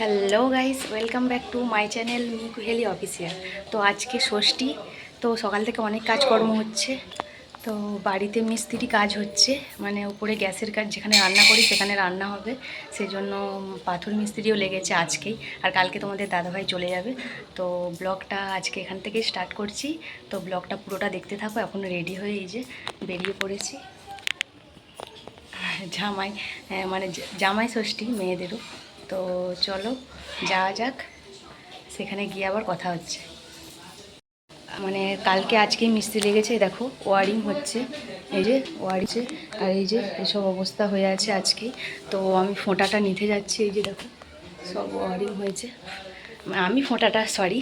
Hello guys welcome back to my channel Miku Heli official তো আজকে ষষ্ঠী তো সকাল থেকে অনেক কাজকর্ম হচ্ছে। তো বাড়িতে মিস্ত্রি কাজ হচ্ছে মানে উপরে গ্যাসের কাজ যেখানে রান্না করি সেখানে রান্না হবে। সেজন্য পাথর মিস্ত্রিও লেগেছে আজকেই আর কালকে তোমাদের দাদাভাই চলে যাবে। তো ব্লগটা আজকে এখান থেকেই স্টার্ট করছি। তো ব্লগটা পুরোটা দেখতে থাকো এখন রেডি হয়ে এই যে বেরিয়ে পড়েছি। জামাই আহ, মানে জামাই ষষ্ঠী মেয়েদেরও। তো চলো, যাওয়া যাক। সেখানে গিয়ে আবার কথা হচ্ছে। মানে কালকে আজকেই মিস্ত্রি লেগেছে, দেখো, ওয়ারিং হচ্ছে। এই যে ওয়ারিংছে আর এই যে, এসব অবস্থা হয়ে আছে আজকে। তো আমি ফোঁটাটা নিতে যাচ্ছি, এই যে দেখো, সব ওয়ারিং হয়েছে। আমি ফোঁটাটা সরি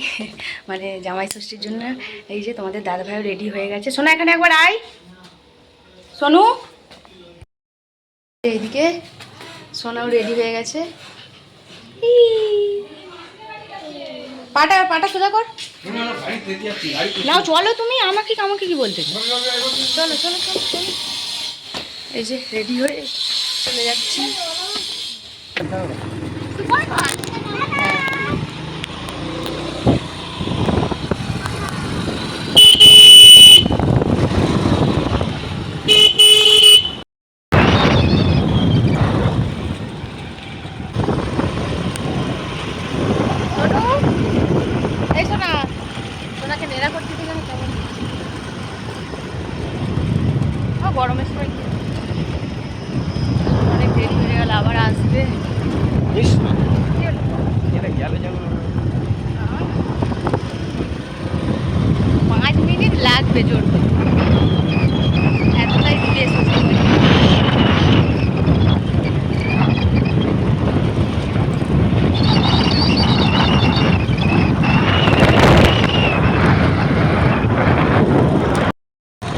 মানে জামাই ষষ্ঠীর জন্য, এই যে তোমাদের দাদাভাইও রেডি হয়ে গেছে। শোনো এখানে একবার আয়। সোনু। এইদিকে সোনাও রেডি হয়ে গেছে। পাটা পাটা সোজা কর। নাও, চলো তুমি, আমাকে আমাকে কি বলতে চলো চলো চলো এই যে রেডি হয়ে চলে যাচ্ছি ছোটো এই সোনা সোনাকে নেড়া করতে দিলে আমি কেমন ও গরমের সময় অনেক দেরি হয়ে গেল আবার আসবে? পাঁচ মিনিট লাগবে জোর এতটাই দূরে এসেছি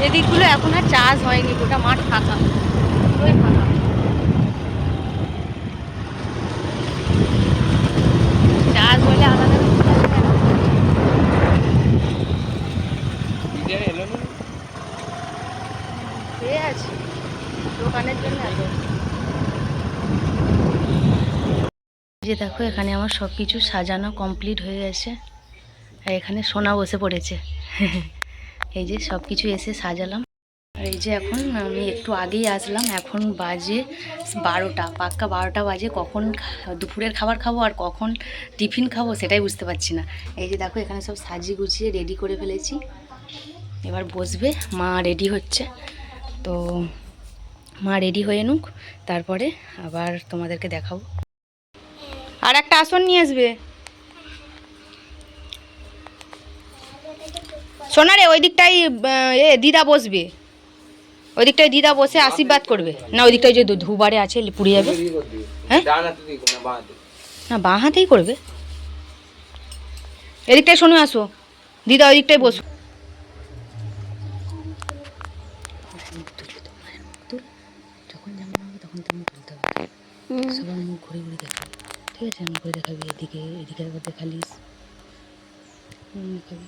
এদিকগুলো চাষ হয়নি গোটা মাঠ ফাঁকা। পুরোই ফাঁকা। হলে আলাদা আছে। দোকানের জন্য যে দেখো এখানে আমার সব কিছু সাজানো কমপ্লিট হয়ে গেছে। আর এখানে সোনা বসে পড়েছে। এই যে সব কিছু এসে সাজালাম। আর এই যে এখন আমি একটু আগেই আসলাম, এখন বাজে বারোটা, পাক্কা বারোটা বাজে। কখন দুপুরের খাবার খাব আর কখন টিফিন খাব সেটাই বুঝতে পারছি না। এই যে দেখো, এখানে সব সাজিয়ে গুছিয়ে রেডি করে ফেলেছি। এবার বসবে, মা রেডি হচ্ছে। তো মা রেডি হয়ে নুক, তারপরে আবার তোমাদেরকে দেখাবো। আর একটা আসন নিয়ে আসবে। শোনা রে ওই দিকটাই এ দিদা বসবে। ওই দিকটায় দিদা বসে আশীর্বাদ করবে। না ওই দিকটায় যে ধুবারে আছে পুড়ে যাবে। হ্যাঁ? না, বাঁ হাতেই করবে। এদিকটায় শোনো, আসো। দিদা ওই দিকটায় বসো ঠিক আছে? আমি ঘুরে দেখাবি, এদিকে এদিকে একবার দেখালিস। দেখাবি।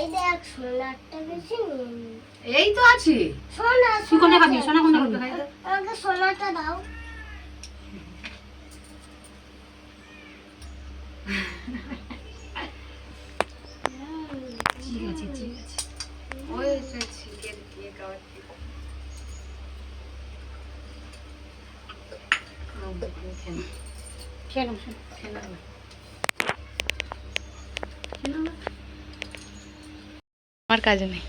ভাই দেখ সোনারটা বেশি এই তো আছে। সোনা তুই কোনটা খাবি? সোনা, সোনা কোনটা খাবি? আমাকে সোনাটা দাও। ঠিক আছে ঠিক আছে ওই দিয়ে নাও। খেয়ে নাও খেয়ে নাও আমার কাজ নেই।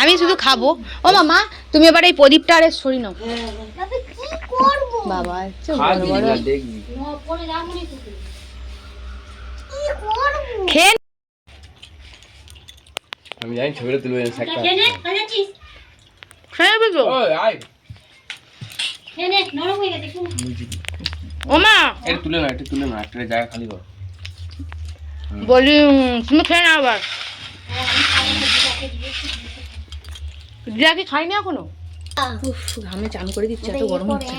আমি শুধু খাব। ও মামা তুমি এবার এই প্রদীপটা আরে সরি নাও। তবে কি করব? বাবা হচ্ছে বড় খাবি বড়। না দেখবি কি করব? খেয়ে আমি জানি ছবিটা তুলবে খেয়ে তো? ওই আয়। ও মা। এটা তুলে না এটা তুলে না একটা জায়গা খালি কর। বলি তুমি খেয়ে নাও আবার। দিদা কি খাইনি এখনও? উফ ঘামে চান করে দিচ্ছে এত গরম হচ্ছে।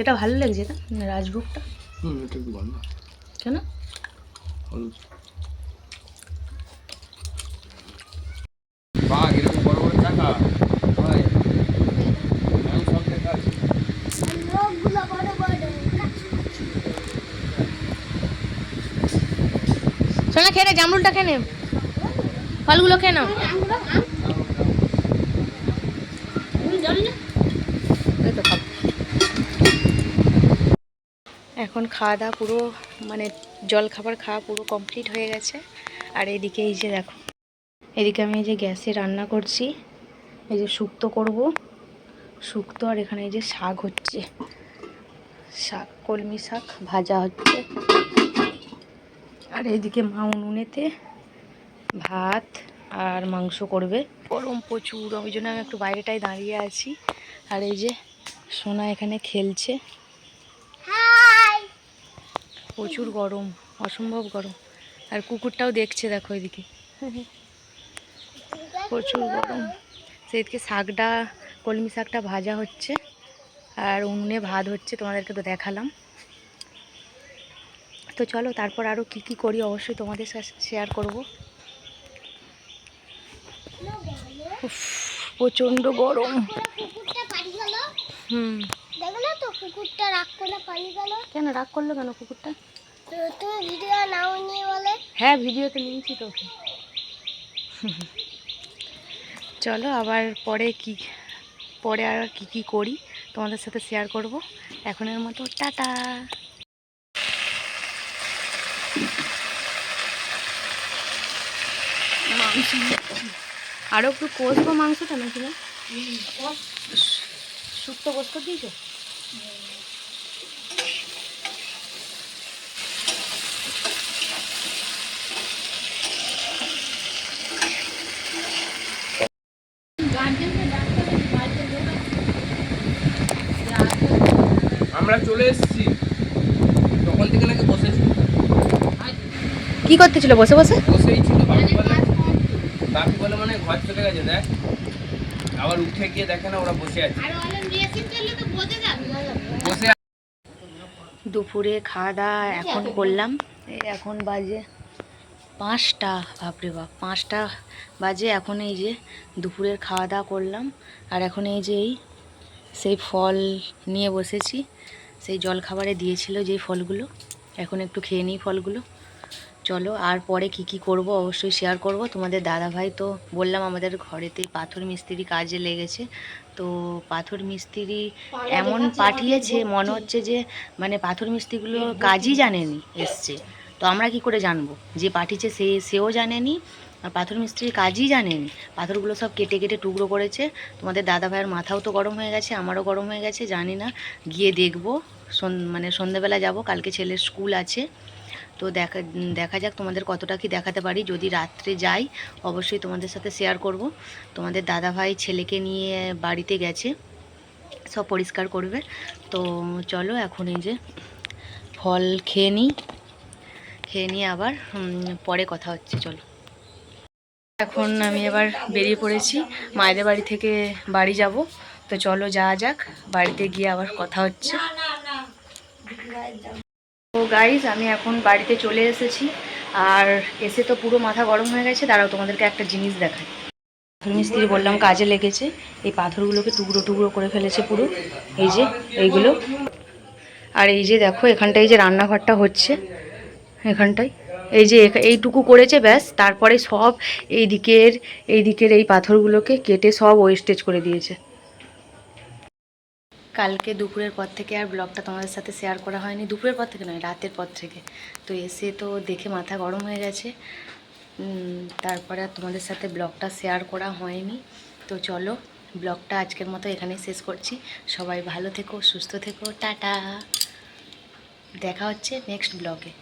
এটা ভালো লাগছে এটা রাজভোগটা? হুম এটা একটু বল না কেন? বাঘ এরকম বড় বড় চাকা হয় আমি সব দেখা আছে লোকগুলো বড় বড় শোনা খেয়ে জামরুলটা খেয়ে নে। ফলগুলো খেয়ে নাও। এখন খাওয়া দাওয়া পুরো মানে জল খাবার খাওয়া পুরো কমপ্লিট হয়ে গেছে। আর এদিকে এই যে দেখো, এদিকে আমি এই যে গ্যাসে রান্না করছি। এই যে শুক্তো করব। শুক্তো আর এখানে এই যে শাক হচ্ছে। শাক, কলমি শাক ভাজা হচ্ছে। আর এইদিকে মা উনুনেতে ভাত আর মাংস করবে। গরম প্রচুর ওই জন্য আমি একটু বাইরেটায় দাঁড়িয়ে আছি। আর এই যে সোনা এখানে খেলছে। প্রচুর গরম অসম্ভব গরম। আর কুকুরটাও দেখছে দেখো এদিকে। প্রচুর গরম। সেদিকে শাকটা কলমি শাকটা ভাজা হচ্ছে। আর উনুনে ভাত হচ্ছে তোমাদেরকে তো দেখালাম। তো চলো, তারপর আরও কি কি করি অবশ্যই তোমাদের সাথে শেয়ার করব। প্রচণ্ড গরম। হুম। তো কুকুরটা রাগ করে পারি গেল কেন, রাগ করল কেন কুকুরটা? তুমি ভিডিও নাও নিয়ে বলে হ্যাঁ ভিডিওতে নিয়েছি তো। ওকে। চলো, আবার পরে কি, পরে আর কি কি করি তোমাদের সাথে শেয়ার করব। এখনের মতো, টাটা। মাংস একটু কষবো মাংসটা নাকি না? শুক্তো গোস্ত দিয়েছ? আমরা চলে এসেছি তখন থেকে নাকি বসেছি কি করতেছিল? বসে বসে? বসেই ছিল বাপি বলে বাপি বলে মানে ঘর চলে গেছে দেখ। আবার উঠে গিয়ে দেখে না ওরা বসে আছে। বসে দুপুরে খাওয়া দাওয়া এখন করলাম। এই এখন বাজে পাঁচটা বাপরে বাপ পাঁচটা বাজে। এখন এই যে দুপুরের খাওয়া দাওয়া করলাম। আর এখন এই যে এই সেই ফল নিয়ে বসেছি। সেই জল খাবারে দিয়েছিল যেই ফলগুলো। এখন একটু খেয়ে নিই ফলগুলো। চলো আর পরে কি কি করব অবশ্যই শেয়ার করব। তোমাদের দাদা ভাই তো বললাম আমাদের ঘরেতেই পাথর মিস্ত্রি কাজে লেগেছে। তো পাথর মিস্ত্রি এমন পাঠিয়েছে মনে হচ্ছে যে মানে পাথর মিস্ত্রিগুলো কাজই জানেনি এসছে। তো আমরা কি করে জানব? যে পাঠিয়েছে সে সেও জানেনি আর পাথর মিস্ত্রির কাজই জানেনি। পাথরগুলো সব কেটে কেটে টুকরো করেছে। তোমাদের দাদা ভাইয়ের মাথাও তো গরম হয়ে গেছে আমারও গরম হয়ে গেছে জানি না। গিয়ে দেখব সন- মানে সন্ধেবেলা যাব কালকে ছেলের স্কুল আছে। তো দেখা দেখা যাক তোমাদের কতটা কি দেখাতে পারি যদি রাত্রে যাই অবশ্যই তোমাদের সাথে শেয়ার করব তোমাদের দাদা ভাই ছেলেকে নিয়ে বাড়িতে গেছে সব পরিষ্কার করবে তো চলো এখন এই যে ফল খেয়ে নিই খেয়ে নিয়ে আবার পরে কথা হচ্ছে চলো এখন আমি এবার বেরিয়ে পড়েছি মায়েদের বাড়ি থেকে বাড়ি যাব তো চলো যাওয়া যাক বাড়িতে গিয়ে আবার কথা হচ্ছে তো গাইজ আমি এখন বাড়িতে চলে এসেছি। আর এসে তো পুরো মাথা গরম হয়ে গেছে, দাঁড়াও তোমাদেরকে একটা জিনিস দেখাই। মিস্ত্রি বললাম কাজে লেগেছে, এই পাথরগুলোকে টুকরো টুকরো করে ফেলেছে পুরো, এই যে এইগুলো। আর এই যে দেখো, এখানটায় যে রান্নাঘরটা হচ্ছে, এখানটায়। এই যে এইটুকু করেছে ব্যাস, তারপরে সব এই দিকের এই দিকের এই পাথরগুলোকে কেটে সব ওয়েস্টেজ করে দিয়েছে। কালকে দুপুরের পর থেকে আর ব্লগটা তোমাদের সাথে শেয়ার করা হয়নি। দুপুরের পর থেকে নয়, রাতের পর থেকে। তো এসে তো দেখে মাথা গরম হয়ে গেছে। তারপরে আর তোমাদের সাথে ব্লগটা শেয়ার করা হয়নি। তো চলো, ব্লগটা আজকের মতো এখানে শেষ করছি। সবাই ভালো থেকো, সুস্থ থেকো, টাটা। দেখা হচ্ছে নেক্সট ব্লগে